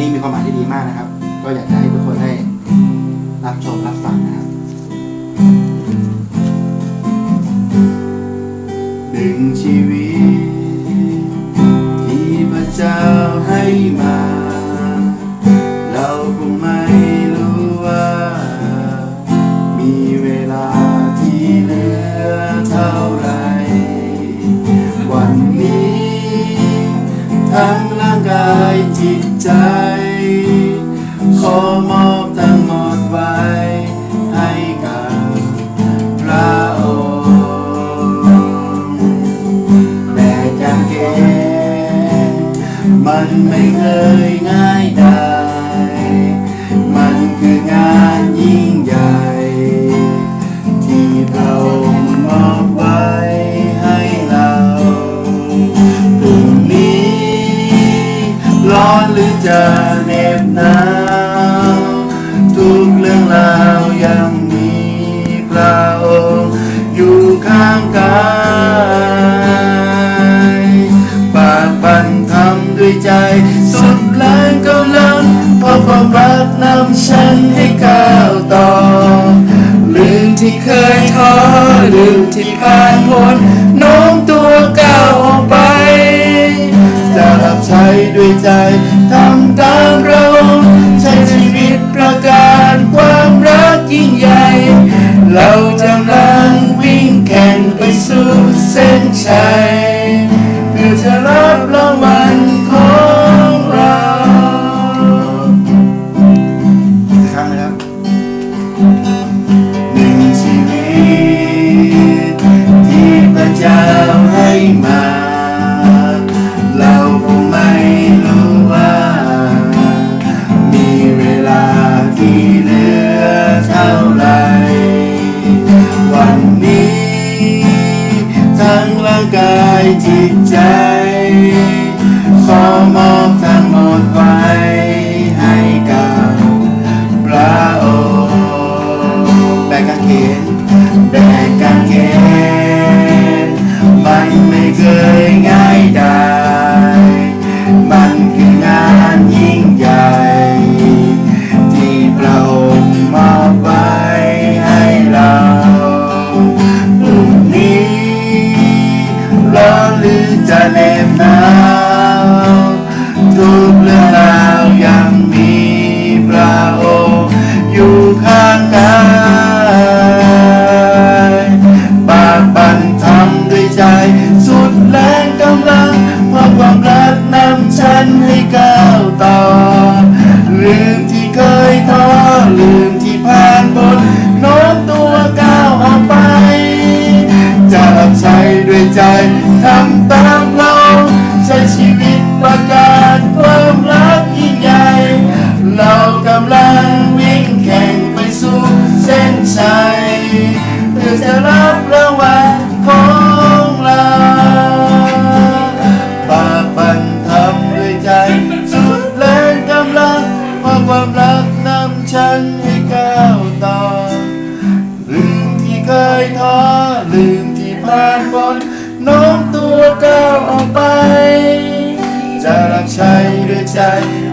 นี้มีความหมายที่ดีมากนะครับ ก็อยากจะให้ทุกคนได้รับชมรับฟังนะครับหนึ่งชีวิต ที่พระเจ้าให้มา เราคงไม่รู้ว่า มีเวลาที่เหลือเท่าไหรวันนี้ ทั้งร่างกายจิต ใจ ขอมอบทั้งหมดไว้ ให้กับพระองค์แต่การเกณฑ์มันไม่เคยง่าย จะเน็บหนาวทุกเรื่องราวยังมีพระองค์อยู่ข้างกายปากปันทำด้วยใจ สุดแรงกำลังเพราะความรักนำฉันให้ก้าวต่อลืมที่เคยท้อลืมที่ผ่านพ้นน้มตั ด้วยใจทำตามเราใช้ชีวิตประกาศความรักยิ่งใหญ่ เราจะลังวิ่งแข่งไปสู่เส้นชัยางกายจิตใจ ขอมอบทั้งหมดไว้ให้กับพระองค์แบกกางเขนแบกกางเขนมันไม่เคยง่าย ลืมที่เคยท้อลืมที่ผ่านบนโน้มตัวก้าวออกไป จะรับใช้ด้วยใจทำตามเราใช้ชีวิตประกาศความรักยิ่งใหญ่ เรากำลังวิ่งแข่งไปสู่เส้นชัยเพื่อจะรับรางวัลของ มที่ผ่านบนโน้มตัวก้าวออกไป จะรับใช้ด้วยใจ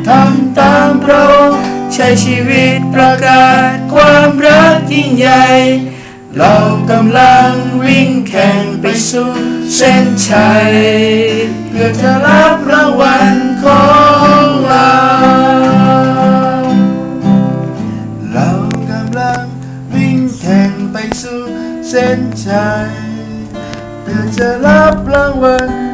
ทำตามพระองค์ใช้ชีวิตประกาศความรักยิ่งใหญ่ เรากำลังวิ่งแข่งไปสู่เส้นชัย เพื่อจะรับรางวัลของเราเรากำลังวิ่งแข่งไปสู่เส้นชัย เพื่อจ